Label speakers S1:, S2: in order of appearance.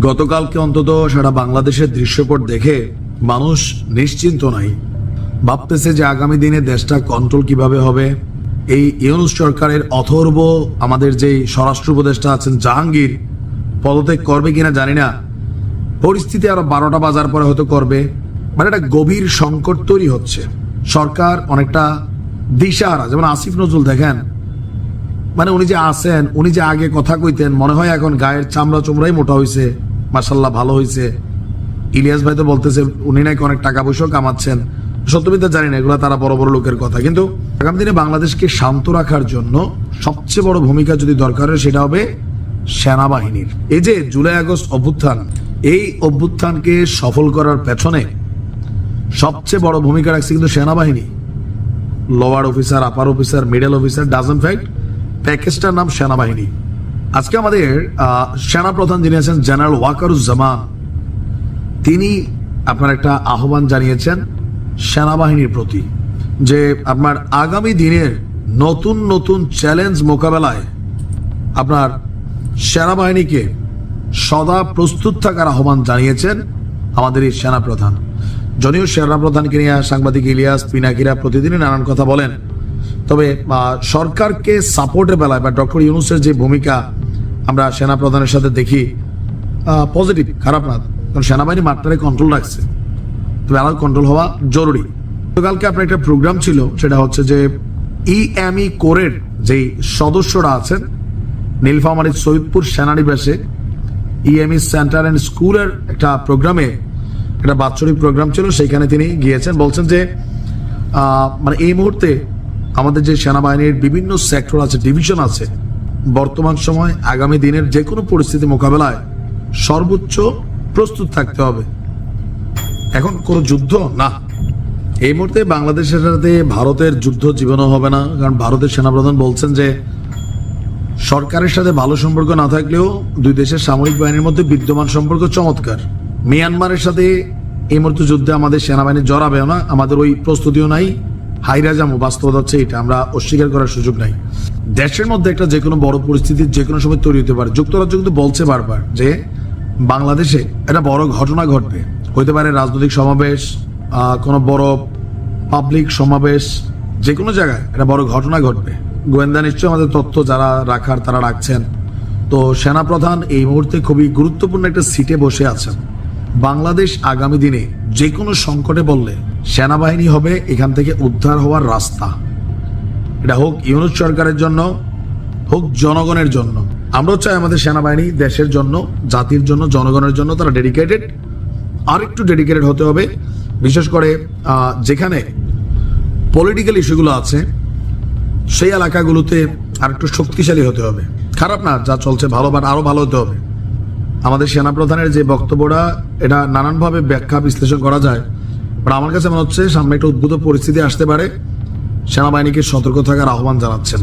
S1: গতকালকে অন্তত সারা বাংলাদেশের দৃশ্যপট দেখে মানুষ নিশ্চিন্ত নাই। ভাবতেছে যে আগামী দিনে দেশটা কন্ট্রোল কীভাবে হবে। এই ইউনুস সরকারের অথর্ব আমাদের যেই স্বরাষ্ট্র উপদেষ্টা আছেন জাহাঙ্গীর, পদত্যাগ করবে কিনা জানি না। পরিস্থিতি আরও বারোটা বাজার পরে হয়তো করবে। মানে একটা গভীর সংকট তৈরি হচ্ছে। সরকার অনেকটা দিশাহারা। যেমন আসিফ নজরুল দেখেন মানে উনি যে আসেন উনি যে আগে কথা কইতেন, মনে হয় এখন গায়ের চামড়া চুমড়াই মোটা হয়েছে মাসাল্লাহ ভালো হয়েছে ইলিয়াস ভাই তো বলতেছে, উনি নাকি অনেক টাকা পয়সাও কামাচ্ছেন। সত্যমিতা জানি না, এগুলো তারা বড় বড় লোকের কথা। কিন্তু আগামী দিনে বাংলাদেশকে শান্ত রাখার জন্য সবচেয়ে বড় ভূমিকা যদি দরকার হয়, সেটা হবে সেনাবাহিনীর। এই যে জুলাই আগস্ট অভ্যুত্থান, এই অভ্যুত্থানকে সফল করার পেছনে সবচেয়ে বড় ভূমিকা রাখছে কিন্তু সেনাবাহিনী। Lower officer upper officer middle officer doesn't ফ্যাক্ট প্যাকেজটার নাম সেনাবাহিনী। আজকে আমাদের সেনাপ্রধান যিনি আছেন, জেনারেল ওয়াকারুজ্জামান, তিনি আপনার একটা আহ্বান জানিয়েছেন সেনাবাহিনীর প্রতি যে আপনার আগামী দিনের নতুন নতুন চ্যালেঞ্জ মোকাবেলায় আপনার সেনাবাহিনীকে সদা প্রস্তুত থাকার আহ্বান জানিয়েছেন আমাদের এই সেনাপ্রধান। যদিও সেনাপ্রধানকে নিয়ে সাংবাদিক ইলিয়াস, পিনাকিরা প্রতিদিনই নানান কথা বলেন তবে সরকারকে সাপোর্টের বেলায়, বা ডক্টর ইউনুসের যে ভূমিকা আমরা সেনা প্রধানের সাথে দেখি পজিটিভ খারাপ না। কারণ সেনাবাহিনী মাত্রায় কন্ট্রোল রাখছে। তবে আলাদা কন্ট্রোল হওয়া জরুরি। গতকালকে আপনার একটা প্রোগ্রাম ছিল, সেটা হচ্ছে যে ইএমই কোরের যেই সদস্যরা আছেন, নীলফামারী সৈয়দপুর সেনানিবাসে ইএমই সেন্টার অ্যান্ড স্কুলের একটা প্রোগ্রামে একটা বাৎসরিক প্রোগ্রাম ছিল, সেখানে তিনি গিয়েছেন। বলছেন যে মানে এই মুহূর্তে আমাদের যে সেনাবাহিনীর বিভিন্ন সেক্টর আছে ডিভিশন আছে, বর্তমান সময় আগামী দিনের যে কোনো পরিস্থিতি মোকাবেলায় সর্বোচ্চ প্রস্তুত থাকতে হবে। এখন কোনো যুদ্ধ না। এই মুহূর্তে বাংলাদেশের সাথে ভারতের যুদ্ধ জীবনও হবে না, কারণ ভারতের সেনাপ্রধান বলছেন যে, সরকারের সাথে ভালো সম্পর্ক না থাকলেও দুই দেশের সামরিক বাহিনীর মধ্যে বিদ্যমান সম্পর্ক চমৎকার। মিয়ানমারের সাথে এই মুহূর্তে যুদ্ধে আমাদের সেনাবাহিনী জড়াবেও না, আমাদের ওই প্রস্তুতিও নাই। হাইরা যাব, বাস্তবতা হচ্ছে এটা, আমরা অস্বীকার করার সুযোগ নাই। দেশের মধ্যে একটা যে কোনো বড় পরিস্থিতি যে কোনো সময় তৈরি হতে পারে। যুক্তরাজ্য কিন্তু বলছে বারবার যে বাংলাদেশে একটা বড় ঘটনা ঘটবে। হইতে পারে রাজনৈতিক সমাবেশ কোনো বড় পাবলিক সমাবেশ, যে কোনো জায়গায় একটা বড় ঘটনা ঘটবে। গোয়েন্দা নিশ্চয় আমাদের তথ্য যারা রাখার, তারা রাখছেন। তো সেনাপ্রধান এই মুহূর্তে খুবই গুরুত্বপূর্ণ একটা সিটে বসে আছেন। বাংলাদেশ আগামী দিনে যে কোনো সংকটে বললে সেনাবাহিনী হবে এখান থেকে উদ্ধার হওয়ার রাস্তা। এটা হোক ইউনুস সরকারের জন্য, হোক জনগণের জন্য। আমরাও চাই আমাদের সেনাবাহিনী দেশের জন্য, জাতির জন্য, জনগণের জন্য তারা ডেডিকেটেড আর একটু ডেডিকেটেড হতে হবে। বিশেষ করে যেখানে পলিটিক্যাল ইস্যুগুলো আছে, সেই এলাকাগুলোতে আর একটু শক্তিশালী হতে হবে। খারাপ না, যা চলছে ভালো বাট আরও ভালো হতে হবে। আমাদের সেনাপ্রধানের যে বক্তব্যটা, এটা নানানভাবে ব্যাখ্যা বিশ্লেষণ করা যায়। বাট আমার কাছে মনে হচ্ছে সামনে একটা উদ্ভূত পরিস্থিতি আসতে পারে। সেনাবাহিনীকে সতর্ক থাকার আহ্বান জানাচ্ছেন।